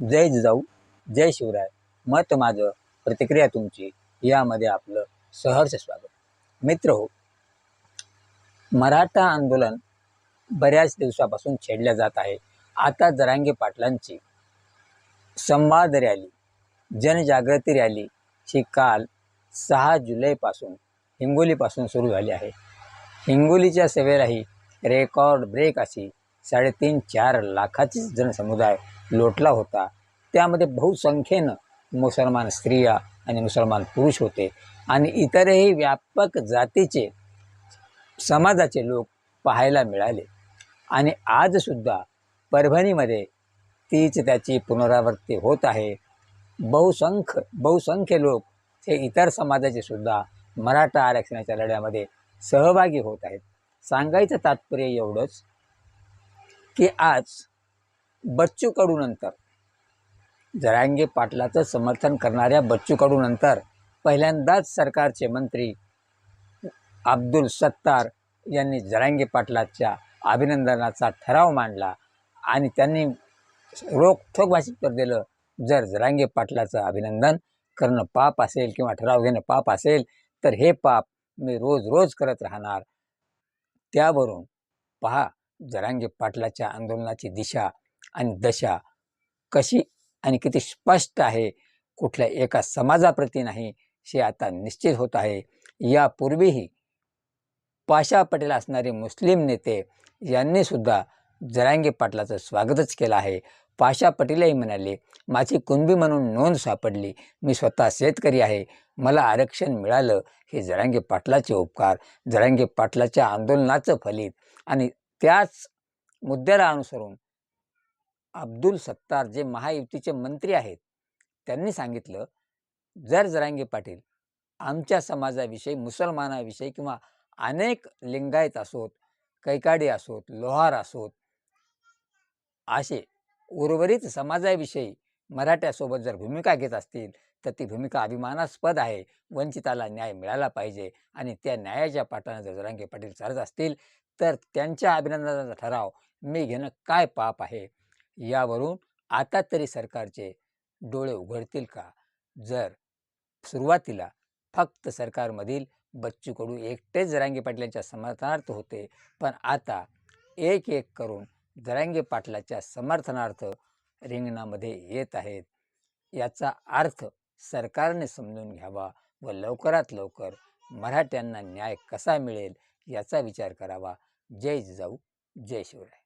जय जिजाऊ जय शिवराय. मत माझं प्रतिक्रिया तुमची यामध्ये आपलं सहर्ष स्वागत. मित्र हो मराठा आंदोलन बऱ्याच दिवसापासून छेडल्या जात आहे. आता जरांगे पाटलांची संवाद रॅली जनजागृती रॅली ही काल सहा जुलैपासून हिंगोलीपासून सुरू झाली आहे. हिंगोलीच्या सभेलाही रेकॉर्ड ब्रेक अशी साडेतीन चार लाखाचीच जनसमुदाय लोटला होता. त्यामध्ये बहुसंख्येनं मुसलमान स्त्रिया आणि मुसलमान पुरुष होते. आणि इतरही व्यापक जातीचे समाजाचे लोक पाहायला मिळाले. आणि आजसुद्धा परभणीमध्ये तीच त्याची पुनरावृत्ती होत आहे. बहुसंख्य बहुसंख्य लोक हे इतर समाजाचे सुद्धा मराठा आरक्षणाच्या लढ्यामध्ये सहभागी होत आहेत. सांगायचं तात्पर्य एवढंच की आज बच्चूकडूनंतर जरांगे पाटलाचं समर्थन करणाऱ्या बच्चूकडूनंतर पहिल्यांदाच सरकारचे मंत्री अब्दुल सत्तार यांनी जरांगे पाटलाच्या अभिनंदनाचा ठराव मांडला आणि त्यांनी रोखठोक भाषित कर दिलं. जर जरांगे पाटलाचं अभिनंदन करणं पाप असेल किंवा ठराव घेणं पाप असेल तर हे पाप मी रोज रोज करत राहणार. त्यावरून पहा जरांगे पाटलाच्या आंदोलनाची दिशा आणि दशा कशी आणि किती स्पष्ट आहे कुठल्या एका समाजाप्रती नाही हे आता निश्चित होत आहे. यापूर्वीही पाशा पटेल असणारे मुस्लिम नेते यांनी सुद्धा जरांगे पाटलाचं स्वागतच केलं आहे. पाशा पटेलही म्हणाले माझी कुणबी म्हणून नोंद सापडली. मी स्वतः शेतकरी आहे. मला आरक्षण मिळालं. हे जरांगे पाटलाचे उपकार. जरांगे पाटलाच्या आंदोलनाचं फलित आणि त्याच मुद्द्याला अनुसरून अब्दुल सत्तार जे महायुतीचे मंत्री आहेत त्यांनी सांगितलं जर जरांगे पाटील आमच्या समाजाविषयी मुसलमानाविषयी किंवा अनेक लिंगायत असोत कैकाडी असोत लोहार असोत असे उर्वरित समाजाविषयी मराठ्यासोबत जर भूमिका घेत असतील तर ती भूमिका अभिमानास्पद आहे. वंचिताला न्याय मिळाला पाहिजे आणि त्या न्यायाच्या पाठानं जर जरांगे पाटील चालत असतील तर त्यांच्या अभिनंदनाचा ठराव मी घेणं काय पाप आहे? यावरून आता तरी सरकारचे डोळे उघडतील का? जर सुरुवातीला फक्त सरकारमधील बच्चू कडू एकटेच जरांगे पाटलांच्या समर्थनार्थ होते पण आता एक एक करून जरांगे पाटलाच्या समर्थनार्थ रिंगणामध्ये येत आहेत याचा अर्थ सरकारने समजून घ्यावा व लवकरात लवकर मराठ्यांना न्याय कसा मिळेल याचा विचार करावा. जय जिजाऊ जय शिवराय.